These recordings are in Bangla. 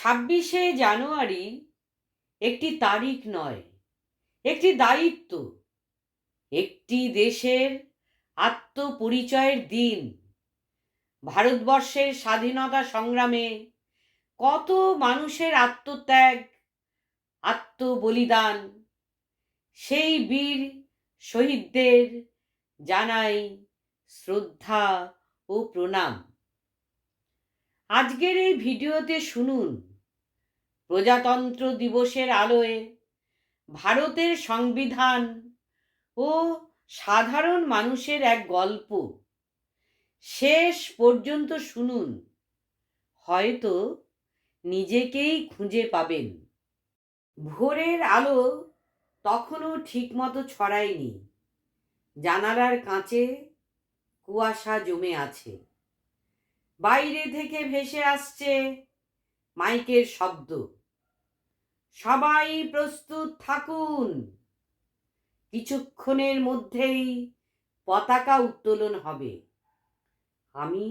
ছাব্বিশে জানুয়ারি একটি তারিখ নয়, একটি দায়িত্ব, একটি দেশের আত্মপরিচয়ের দিন। ভারতবর্ষের স্বাধীনতা সংগ্রামে কত মানুষের আত্মত্যাগ, আত্মবলিদান, সেই বীর শহীদদের জানাই শ্রদ্ধা ও প্রণাম। আজকের এই ভিডিওতে শুনুন প্রজাতন্ত্র দিবসের আলোয় ভারতের সংবিধান। ও সাধারণ মানুষের এক গল্প। শেষ পর্যন্ত শুনুন। হয়তো নিজেকেই খুঁজে পাবেন। ভোরের আলো তখনও ঠিকমতো ছড়ায়নি। জানালার কাঁচে কুয়াশা জমে আছে। বাইরে থেকে ভেসে আসছে মাইকের শব্দ। সবাই প্রস্তুত থাকুন। কিছুক্ষণের মধ্যেই পতাকা উত্তোলন হবে। আমি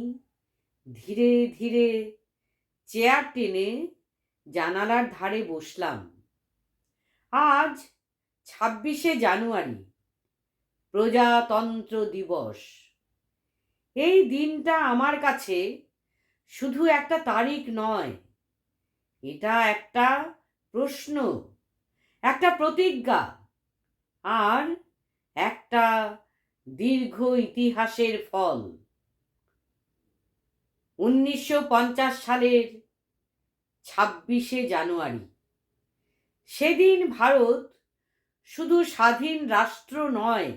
ধীরে ধীরে চেয়ার টেনে জানালার ধারে বসলাম। আজ ছাব্বিশে জানুয়ারি, প্রজাতন্ত্র দিবস। এই দিনটা আমার কাছে শুধু একটা তারিখ নয়, এটা একটা প্রশ্ন, একটা প্রতিজ্ঞা আর একটা দীর্ঘ ইতিহাসের ফল। উনিশশো পঞ্চাশ সালের ছাব্বিশে জানুয়ারি, সেদিন ভারত শুধু স্বাধীন রাষ্ট্র নয়,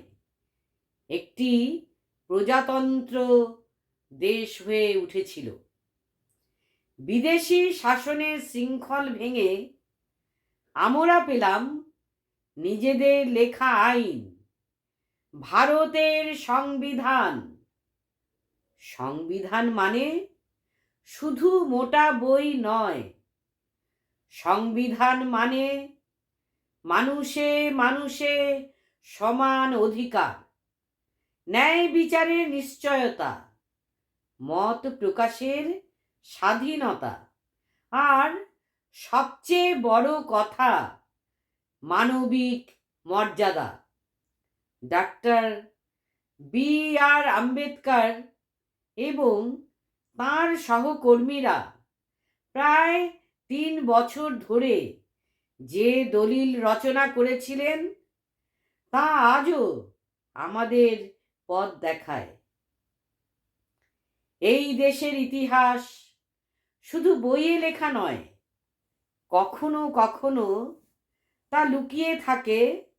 একটি প্রজাতন্ত্র দেশ হয়ে উঠেছিল। বিদেশি শাসনের শৃঙ্খল ভেঙে আমরা পেলাম নিজেদের লেখা আইন, ভারতের সংবিধান। সংবিধান মানে শুধু মোটা বই নয়, সংবিধান মানে মানুষে মানুষে সমান অধিকার, ন্যায় বিচারের নিশ্চয়তা, মত প্রকাশের স্বাধীনতা, আর সবচেয়ে বড় কথা মানবিক মর্যাদা। ডাক্তার বি আর আম্বেদকর এবং তাঁর সহকর্মীরা প্রায় তিন বছর ধরে যে দলিল রচনা করেছিলেন, তা আজও আমাদের পথ দেখায়। এই দেশের ইতিহাস শুধু বইয়ে লেখা নয় কখনো কখনো তা লুকিয়ে থাকে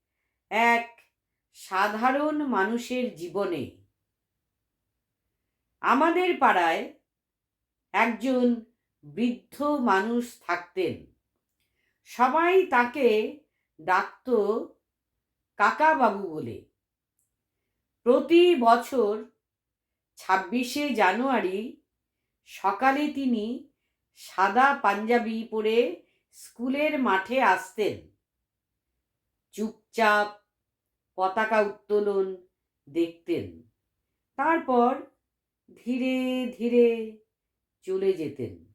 এক সাধারণ মানুষের জীবনে। আমাদের পাড়ায় একজন বৃদ্ধ মানুষ থাকতেন। সবাই তাকে ডাকত কাকাবাবু বলে। প্রতি বছর ছাব্বিশে জানুয়ারি সকালে তিনি সাদা পাঞ্জাবি পরে স্কুলের মাঠে আসতেন। চুপচাপ পতাকা উত্তোলন দেখতেন। তারপর ধীরে ধীরে চলে যেতেন।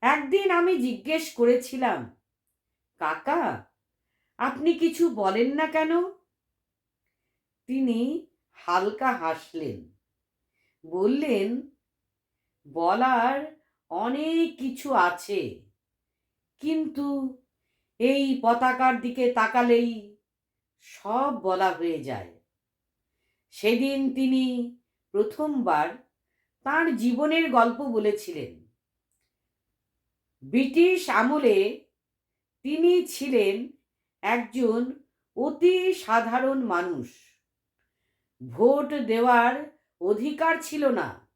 একদিন আমি জিজ্ঞেস করেছিলাম, কাকা, আপনি কিছু বলেন না কেন? তিনি হালকা হাসলেন। বললেন, বলার অনেক কিছু আছে। কিন্তু এই পতাকার দিকে তাকালেই সব বলা হয়ে যায়। সেদিন তিনি প্রথমবার তার জীবনের গল্প বলেছিলেন। ব্রিটিশ আমলে তিনি ছিলেন একজন অতি সাধারণ মানুষ। ভোট দেওয়ার অধিকার ছিল না,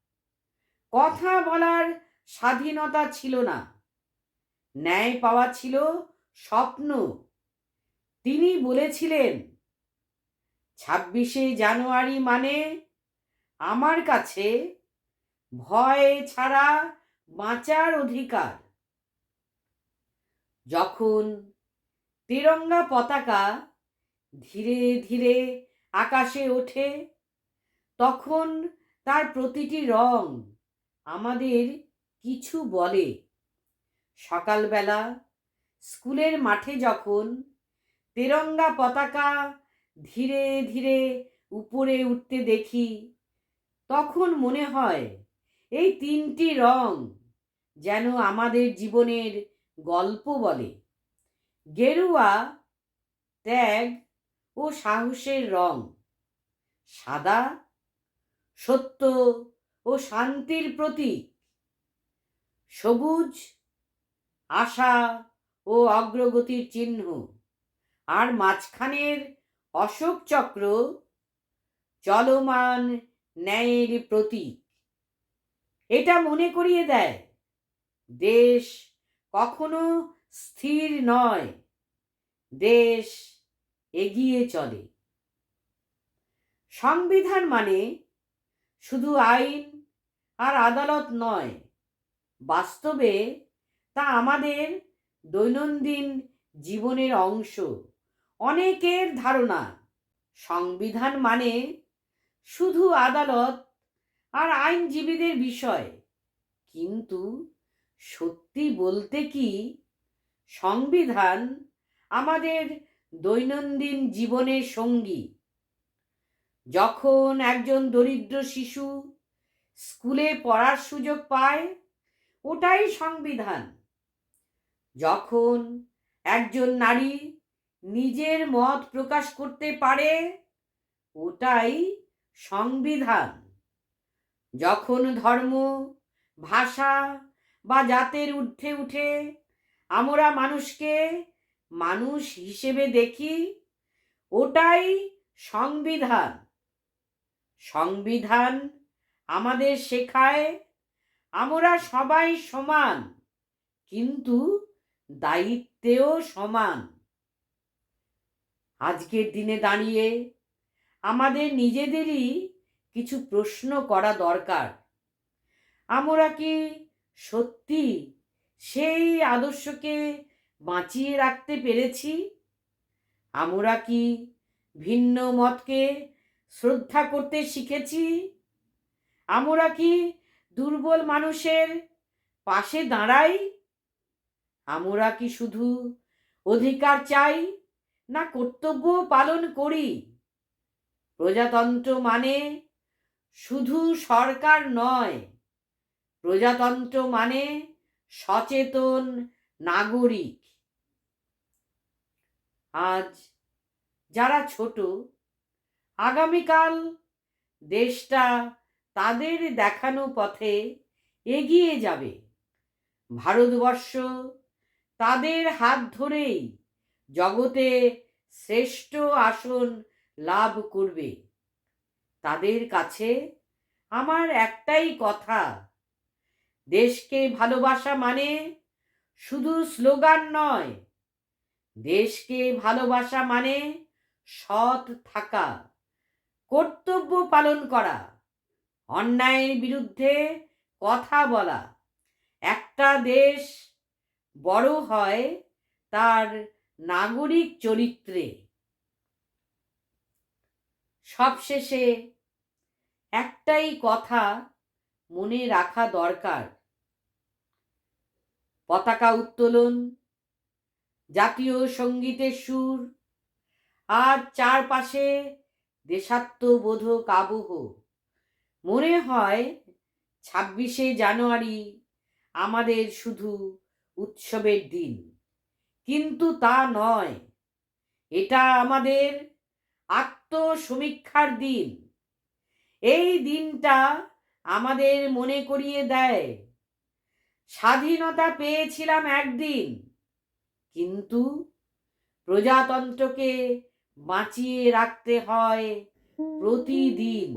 কথা বলার স্বাধীনতা ছিল না। ন্যায় পাওয়া ছিল স্বপ্ন। তিনি বলেছিলেন, ছাব্বিশে জানুয়ারি মানে আমার কাছে ভয় ছাড়া বাঁচার অধিকার। যখন তিরঙ্গা পতাকা ধীরে ধীরে আকাশে ওঠে, তখন তার প্রতিটি রং আমাদের কিছু বলে। সকালবেলা স্কুলের মাঠে যখন তেরঙ্গা পতাকা ধীরে ধীরে উপরে উঠতে দেখি, তখন মনে হয় এই তিনটি রং যেন আমাদের জীবনের গল্প বলে। গেরুয়া, ত্যাগ ও সাহসের রং। সাদা, সত্য ও শান্তির প্রতীক। সবুজ আশা ও অগ্রগতির চিহ্ন। আর মাঝখানের অশোক চক্র চলমান ন্যায়ের প্রতীক। এটা মনে করিয়ে দেয়, দেশ কখনো স্থির নয়, দেশ এগিয়ে চলে। সংবিধান মানে শুধু আইন আর আদালত নয়, বাস্তবে তা আমাদের দৈনন্দিন জীবনের অংশ। অনেকের ধারণা, সংবিধান মানে শুধু আদালত আর আইনজীবীদের বিষয়। কিন্তু সত্যি বলতে কি, সংবিধান আমাদের দৈনন্দিন জীবনের সঙ্গী। যখন একজন দরিদ্র শিশু স্কুলে পড়ার সুযোগ পায়, ওটাই সংবিধান। যখন একজন নারী নিজের মত প্রকাশ করতে পারে, ওটাই সংবিধান। যখন ধর্ম, ভাষা বা জাতের ঊর্ধ্বে উঠে আমরা মানুষকে মানুষ হিসেবে দেখি, ওটাই সংবিধান। সংবিধান আমাদের শেখায়, আমরা সবাই সমান, কিন্তু দায়িত্বেও সমান। আজকের দিনে দাঁড়িয়ে আমাদের নিজেদেরই কিছু প্রশ্ন করা দরকার। আমরা কি সত্যি সেই আদর্শকে বাঁচিয়ে রাখতে পেরেছি? আমরা কি ভিন্ন মতকে শ্রদ্ধা করতে শিখেছি? আমরা কি দুর্বল মানুষের পাশে দাঁড়াই? আমরা কি শুধু অধিকার চাই না কর্তব্য পালন করি? প্রজাতন্ত্র মানে শুধু সরকার নয়। প্রজাতন্ত্র মানে সচেতন নাগরিক। আজ যারা ছোট, আগামীকাল দেশটা তাদের দেখানো পথে এগিয়ে যাবে। ভারতবর্ষ তাদের হাত ধরেই জগতে শ্রেষ্ঠ আসন লাভ করবে। তাদের কাছে আমার একটাই কথা, দেশকে ভালোবাসা মানে শুধু স্লোগান নয়, দেশকে ভালোবাসা মানে সৎ থাকা, কর্তব্য পালন করা, অন্যায়ের বিরুদ্ধে কথা বলা। একটা দেশ বড় হয় তার নাগরিক চরিত্রে। সবশেষে একটাই কথা মনে রাখা দরকার। পতাকা উত্তোলন, জাতীয় সঙ্গীতের সুর, আর চারপাশে দেশাত্মবোধক আবহ। মনে হয় ছাব্বিশে জানুয়ারি আমাদের শুধু উৎসবের দিন। কিন্তু তা নয়। এটা আমাদের আত্মসমীক্ষার দিন। এই দিনটা আমাদের মনে করিয়ে দেয়। স্বাধীনতা পেয়েছিলাম একদিন, কিন্তু প্রজাতন্ত্রকে বাঁচিয়ে রাখতে হয় প্রতিদিন।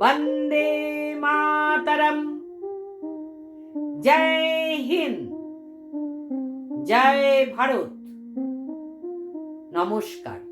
বন্দে মাতরম। জয় হিন্দ জয় ভারত। নমস্কার।